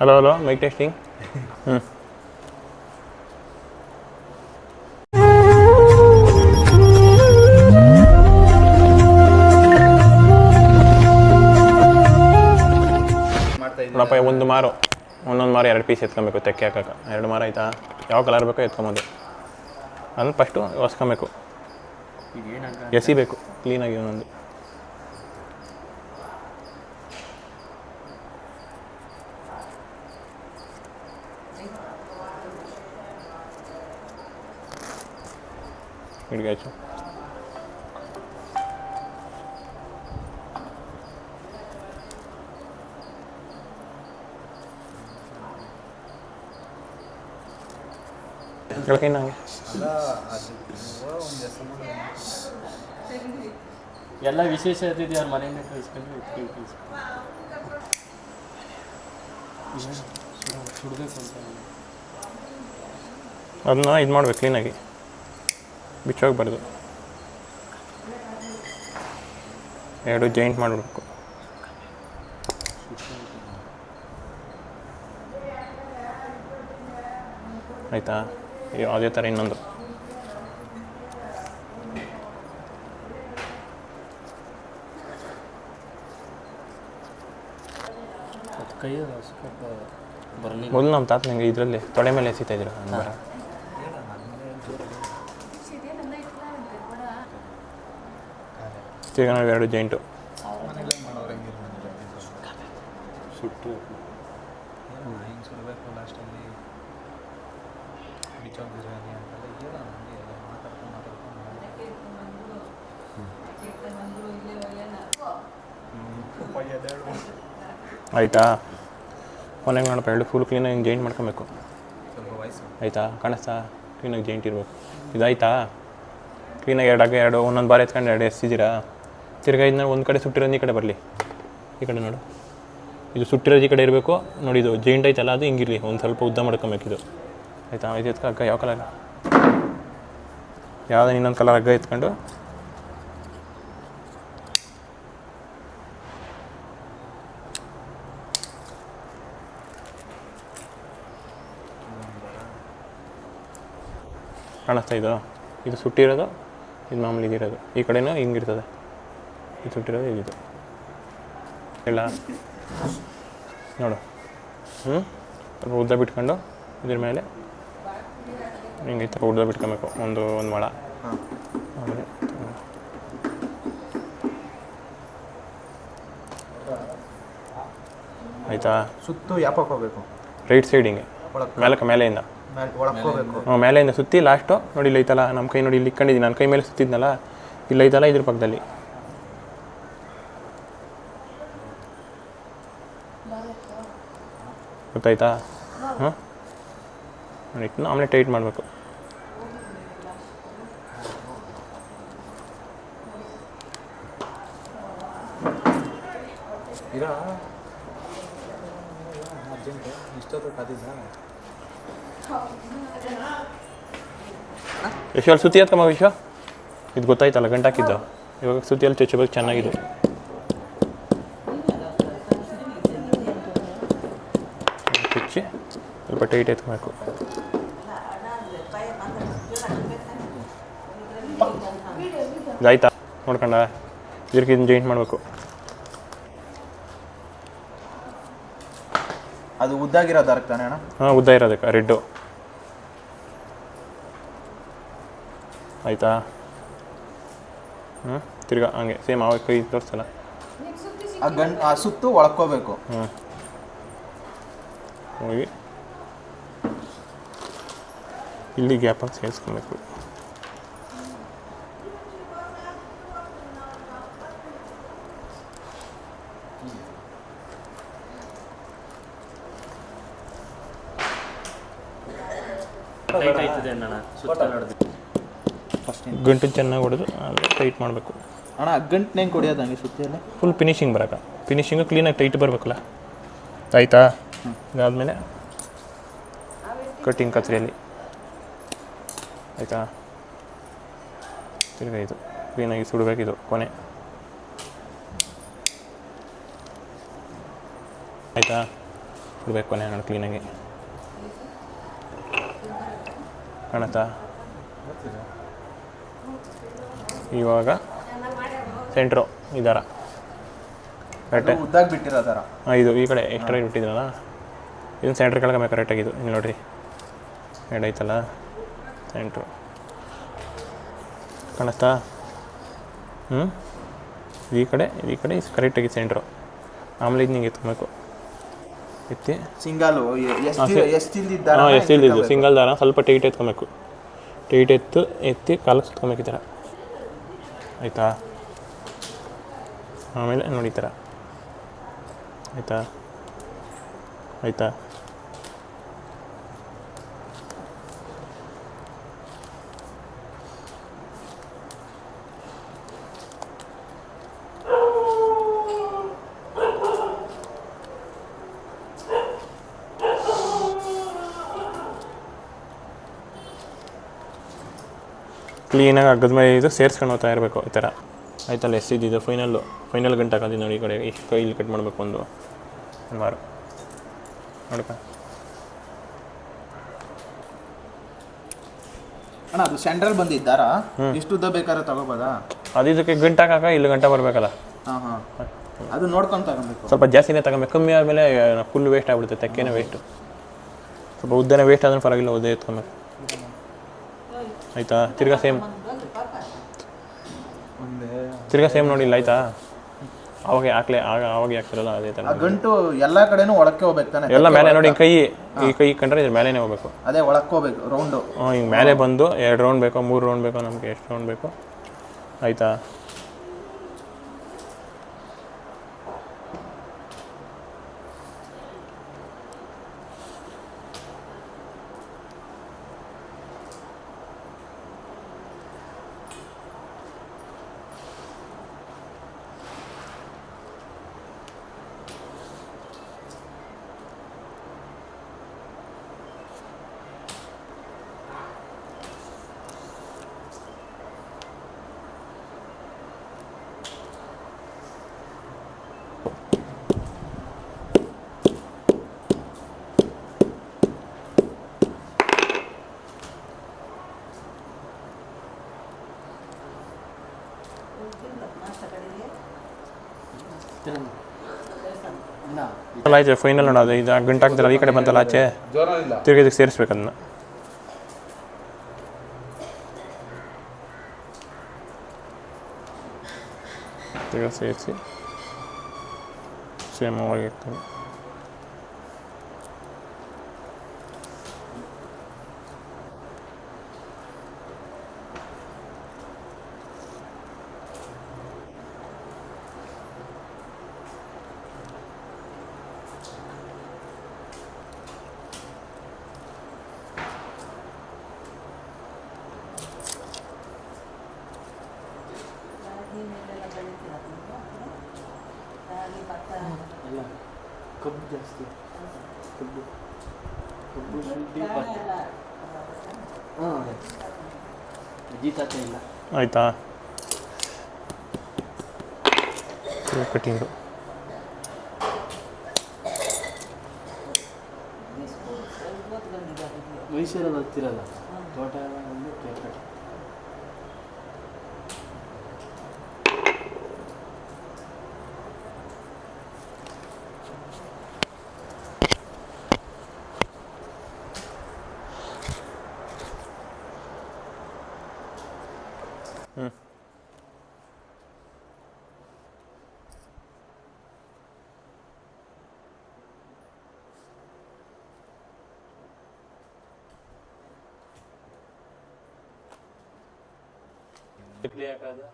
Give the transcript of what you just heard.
Hello hello mic testing ಹ್ಞೂ ನೋಡಪ್ಪ ಒಂದು ಮಾರು. ಒಂದೊಂದು ಮಾರು ಎರಡು ಪೀಸ್ ಎತ್ಕೊಬೇಕು ತೆಕ್ಕೆ ಹಾಕಕ್ಕೆ. ಎರಡು ಮಾರು ಆಯಿತಾ? ಯಾವ ಕಲರ್ ಬೇಕೋ ಎತ್ಕೊಬೋದು. ಅದನ್ನು ಫಸ್ಟು ಒಸ್ಕೊಬೇಕು ಎಸಿಬೇಕು ಕ್ಲೀನಾಗಿ ಒಂದೊಂದು. ಕೇಳ್ಕೊ ನಂಗೆ ಎಲ್ಲ ವಿಶೇಷ ಅತಿಥಿ ಅವ್ರ ಮನೆಯಿಂದ ಕಳಿಸ್ಕೊಂಡು ಎತ್ಕೊಂಡು ಕಳಿಸ್ಕೊಂಡು ಸುಡಬೇಕು ಅಂತ ಅದನ್ನ ಇದು ಮಾಡ್ಬೇಕು ಕ್ಲೀನಾಗಿ ಬಿಚ್ಚೋಗ್ಬಾರ್ದು ಎರಡು ಜಾಯಿಂಟ್ ಮಾಡಬೇಕು. ಆಯಿತಾ? ಅದೇ ಥರ ಇನ್ನೊಂದು. ಮೊದಲು ನಮ್ಮ ತಾತ ನಂಗೆ ಇದರಲ್ಲಿ ತೊಡೆ ಮೇಲೆ ಎಸಿತಾ ಇದ್ರು. ಅಂಬಾರ ತಿರ್ಗಾ ನಾವು ಎರಡು ಜಾಯಿಂಟು ಸುಟ್ಟು ಹಿಂಗೆ ಹೇಳ ಆಯಿತಾ? ಕೊನೆಗೆ ನೋಡಪ್ಪ ಎರಡು ಫುಲ್ ಕ್ಲೀನಾಗಿ ಜಾಯಿಂಟ್ ಮಾಡ್ಕೊಬೇಕು. ಆಯಿತಾ? ಕಾಣಿಸ್ತಾ? ಕ್ಲೀನಾಗಿ ಜಾಯಿಂಟ್ ಇರಬೇಕು. ಇದಾಯ್ತಾ? ಕ್ಲೀನಾಗಿ ಎರಡಾಗ ಎರಡು ಒಂದೊಂದು ಬಾರಿ ಎತ್ಕೊಂಡು ಎರಡು ಎಸ್ಸಿದ್ದೀರಾ ತಿರ್ಗಾ ಇದನ್ನ ಒಂದು ಕಡೆ ಸುಟ್ಟಿರೋದು ಈ ಕಡೆ ಬರಲಿ. ಈ ಕಡೆ ನೋಡು. ಇದು ಸುಟ್ಟಿರೋದು ಈ ಕಡೆ ಇರಬೇಕು. ನೋಡಿ ಇದು ಜೈಂಟ್ ಐತಲ್ಲ ಅದು ಹಿಂಗಿರಲಿ. ಒಂದು ಸ್ವಲ್ಪ ಉದ್ದ ಮಾಡ್ಕೊಬೇಕು ಇದು. ಆಯಿತಾ? ಇದು ಎತ್ಕೊ ಹಗ್ಗ ಯಾವ ಕಲರ್ ಯಾವುದೇ ಇನ್ನೊಂದು ಕಲರ್ ಹಗ್ಗ ಎತ್ಕೊಂಡು. ಕಾಣಿಸ್ತಾ ಇದು ಇದು ಸುಟ್ಟಿರೋದು, ಇದು ಮಾಮೂಲಿ ಇದಿರೋದು ಈ ಕಡೆನೂ ಹಿಂಗಿರ್ತದೆ. ಇದು ಸುಟ್ಟಿರೋದು ಇಲ್ಲ ನೋಡು. ಹ್ಞೂ ಸ್ವಲ್ಪ ಉದ್ದ ಬಿಟ್ಕೊಂಡು ಇದ್ರ ಮೇಲೆ ಹಿಂಗೆ ಈ ಥರ ಉದ್ದ ಬಿಟ್ಕೊಬೇಕು. ಒಂದು ಒಂದು ಮೊಳ ಆಮೇಲೆ ಆಯಿತಾ? ಸುತ್ತು ಯಾಪಕ್ಕೆ ಹೋಗ್ಬೇಕು? ರೈಟ್ ಸೈಡ್ ಹಿಂಗೆ ಮೇಲಕ್ಕೆ ಮೇಲೆಯಿಂದ. ಮೇಲೆ ಒಳಕ್ಕೆ ಹೋಗಬೇಕು. ಹ್ಞೂ ಮೇಲೆಯಿಂದ ಸುತ್ತಿ ಲಾಸ್ಟು ನೋಡಿ ಇಲ್ಲ ಐತಲ್ಲ ನಮ್ಮ ಕೈ ನೋಡಿ ಇಲ್ಲಿ ಇಕ್ಕೊಂಡಿದ್ದೀನಿ ನನ್ನ ಕೈ ಮೇಲೆ ಸುತ್ತಿದ್ನಲ್ಲ ಇಲ್ಲಿ ಐತಲ್ಲ ಇದ್ರ ಪಕ್ಕದಲ್ಲಿ. ಗೊತ್ತಾಯ್ತಾ? ಹಾಂ? ಇಟ್ಟು ಆಮ್ಲೆಟ್ ಟೈಟ್ ಮಾಡಬೇಕು. ವಿಶ್ವ ಅಲ್ಲಿ ಸುತ್ತಿ ಎತ್ಕಮ್ಮ ವಿಶ್ವ. ಇದು ಗೊತ್ತಾಯ್ತಲ್ಲ ಗಂಟಾಕಿದ್ದು. ಇವಾಗ ಸುತ್ತಿಯಲ್ಲಿ ಚಚ್ಚಬೇಕು ಚೆನ್ನಾಗಿದೆ. ಸ್ವಲ್ಪ ಟೈಟ್ ಎತ್ಕೋಬೇಕು ಇದಾಯ್ತಾ ನೋಡ್ಕೊಂಡ? ಇದಕ್ಕೆ ಇದನ್ನ ಜಾಯಿಂಟ್ ಮಾಡಬೇಕು. ಅದು ಉದ್ದಾಗಿರೋ ದಾರಕ್ಕೆ ತಾನೇ ಅಣ್ಣ? ಹಾಂ ಉದ್ದ ಇರೋದಕ್ಕೆ ರೆಡ್ಡು. ಆಯ್ತಾ? ಹ್ಞೂ ತಿರ್ಗಾ ಹಂಗೆ ಸೇಮ್ ಅವಾಗ ಕೈ ತೋರಿಸಲ್ಲ. ಆ ಆ ಸುತ್ತು ಒಳ್ಕೋಬೇಕು ಹ್ಞೂ ಹೋಗಿ. ಇಲ್ಲಿ ಸೇರಿಸ್ಕೊಬೇಕು ಸುತ್ತ ನಡೆದು ಫಸ್ಟ್ ಗಂಟು ಚೆನ್ನಾಗಿ ಹೊಡೆದು ಟೈಟ್ ಮಾಡಬೇಕು. ಅಣ್ಣ ಗಂಟು ಹೆಂಗೆ ಕೊಡಿಯೋದು ಹಂಗೆ ಸುತ್ತಿಯಲ್ಲಿ? ಫುಲ್ ಫಿನಿಶಿಂಗ್ ಬರಕ. ಫಿನಿಶಿಂಗು ಕ್ಲೀನಾಗಿ ಟೈಟ್ ಬರಬೇಕಲ್ಲ? ಆಯಿತಾ? ಇದಾದಮೇಲೆ ಕಟ್ಟಿಂಗ್ ಕತ್ರಿಯಲ್ಲಿ ಆಯಿತಾ? ತಿರ್ಗ ಇದು ಕ್ಲೀನಾಗಿ ಸುಡಬೇಕಿದು ಕೊನೆ. ಆಯಿತಾ? ಸುಡ್ಬೇಕು ಕೊನೆ ನೋಡಿ ಕ್ಲೀನಾಗಿ ಕಾಣತ್ತಾ ಇವಾಗ ಸೆಂಟ್ರು ಈ ಥರ ಕರೆಕ್ಟೆ ಉದ್ದಾಗಿ ಬಿಟ್ಟಿರೋ ಥರ ಹಾಂ ಇದು ಈ ಕಡೆ ಎಕ್ಸ್ಟ್ರಾ ಬಿಟ್ಟಿದ್ರಲ್ಲ? ಇದನ್ನು ಸೆಂಟ್ರ್ ಕೆಳಗೆ ಕರೆಕ್ಟಾಗಿದ್ದು ಇಲ್ಲಿ ನೋಡಿರಿ. ಎರಡು ಸೆಂಟ್ರು ಕಾಣಿಸ್ತಾ ಹ್ಞೂ ಈ ಕಡೆ ಈ ಕಡೆ ಕರೆಕ್ಟಾಗಿ ಸೆಂಟ್ರು ಆಮೇಲೆ ಇದು ನಿಂಗೆ ಎತ್ಕೊಬೇಕು ಎತ್ತಿ. ಸಿಂಗಲ್ ಹಾಂ ಎಷ್ಟು ಇಲ್ದಿದ್ದು ಸಿಂಗಲ್ ದಾರ? ಸ್ವಲ್ಪ ಟೈಟ್ ಎತ್ಕೊಬೇಕು. ಟೈಟ್ ಎತ್ತು ಎತ್ತಿ ಕಾಲು ಸುತ್ಕೊಬೇಕು ಈ ಥರ ಆಯಿತಾ? ಆಮೇಲೆ ನೋಡಿ ಈ ಥರ ಆಯಿತಾ? ಆಯಿತಾ? ಕ್ಲೀನಾಗಿ ಅಗ್ಗದ ಮೇಲೆ ಇದು ಸೇರಿಸ್ಕೊಂಡು ಹೋಗ್ತಾ ಇರಬೇಕು ಈ ಥರ. ಆಯ್ತಲ್ಲ ಎಸ್ ಇದ್ದಿದ್ದು ಫೈನಲ್ಲು ಫೈನಲ್ ಗಂಟೆ ಹಾಕೋದು ನೋಡಿ ಈ ಕಡೆ. ಇಷ್ಟು ಕೈ ಇಲ್ಲಿ ಕಟ್ ಮಾಡಬೇಕು ಒಂದು ಒಂದು ವಾರ ನೋಡಪ್ಪ. ಅಣ್ಣ ಅದು ಸೆಂಟ್ರಲ್ ಬಂದಿದ್ದಾರ? ಇಷ್ಟು ಉದ್ದ ಬೇಕಾದ್ರೆ ತಗೋಬೋದಾ? ಅದು ಇದಕ್ಕೆ ಗಂಟೆ ಹಾಕಾಕ ಇಲ್ಲಿ ಗಂಟೆ ಬರಬೇಕಲ್ಲ. ಹಾಂ ಹಾಂ. ಅದು ನೋಡ್ಕೊಂಡು ತಗೊಬೇಕು. ಸ್ವಲ್ಪ ಜಾಸ್ತಿನೇ ತಗೊಬೇಕು. ಕಮ್ಮಿ ಆದಮೇಲೆ ಫುಲ್ ವೇಸ್ಟ್ ಆಗ್ಬಿಡುತ್ತೆ ತೆಕ್ಕೇನೆ ವೇಸ್ಟು ಸ್ವಲ್ಪ ಉದ್ದನೇ ವೇಸ್ಟ್ ಆದ್ರೆ ಪರವಾಗಿಲ್ಲ ಉದ್ದ ಎತ್ಕೊಬೇಕು. ಆಯಿತಾ? ತಿರ್ಗಾ ಸೇಮ್ ತಿರ್ಗಾ ಸೇಮ್ ನೋಡಿಲ್ಲ ಆಯಿತಾ? ಅವಾಗ ಹಾಕ್ಲೆ ಆಗ ಅವಾಗ ಹಾಕ್ತಿರಲ್ಲ ಅದೇ ತರ ಗಂಟು ಎಲ್ಲಾ ಕಡೆನೂ ಒಳಕ್ಕೆ ಹೋಗ್ಬೇಕು ತಾನೆ ಎಲ್ಲ ಮೇಲೆ ನೋಡಿ ಕೈ ಈ ಕೈ ಕಂಡ್ರೆ ಇದ್ರ ಮೇಲೇ ಹೋಗ್ಬೇಕು. ಅದೇ ಒಳಕ್ಕೆ ಹೋಗ್ಬೇಕು ರೌಂಡು ಹಿಂಗೆ ಮೇಲೆ ಬಂದು ಎರಡು ರೌಂಡ್ ಬೇಕೋ ಮೂರು ರೌಂಡ್ ಬೇಕೋ ನಮಗೆ ಎಷ್ಟು ರೌಂಡ್ ಬೇಕು. ಆಯಿತಾ? ಅಲ್ಲ ಆಯ್ತು ಫೈನಲ್ ನೋಡೋದು ಇದು ಗಂಟೆ ಹಾಕ್ತಿರಲ್ಲ, ಈ ಕಡೆ ಬಂತಲ್ಲ ಆಚೆ ತಿರ್ಗಿ ಇದಕ್ಕೆ ಸೇರಿಸ್ಬೇಕು ಅದನ್ನ. ಸೇರಿಸಿ, ಸೇಮ್ ಆಗಿರ್ತದೆ ಕಬ್ಬು ಕಬ್ಬು ಕಬ್ಬು ಶುಂಠಿ ಹಾಂ ಅಜ್ಜಿ ತಾತ ಇಲ್ಲ ಆಯಿತಾ ಕಟಿಂಗು ಮೈಸೂರಲ್ಲಿ ಹತ್ತಿರಲ್ಲ ತೋಟ ಕೇರ್ಕಟ್ಟೆ ಟಿಕ್ಲಿ ಹಾಕೋದು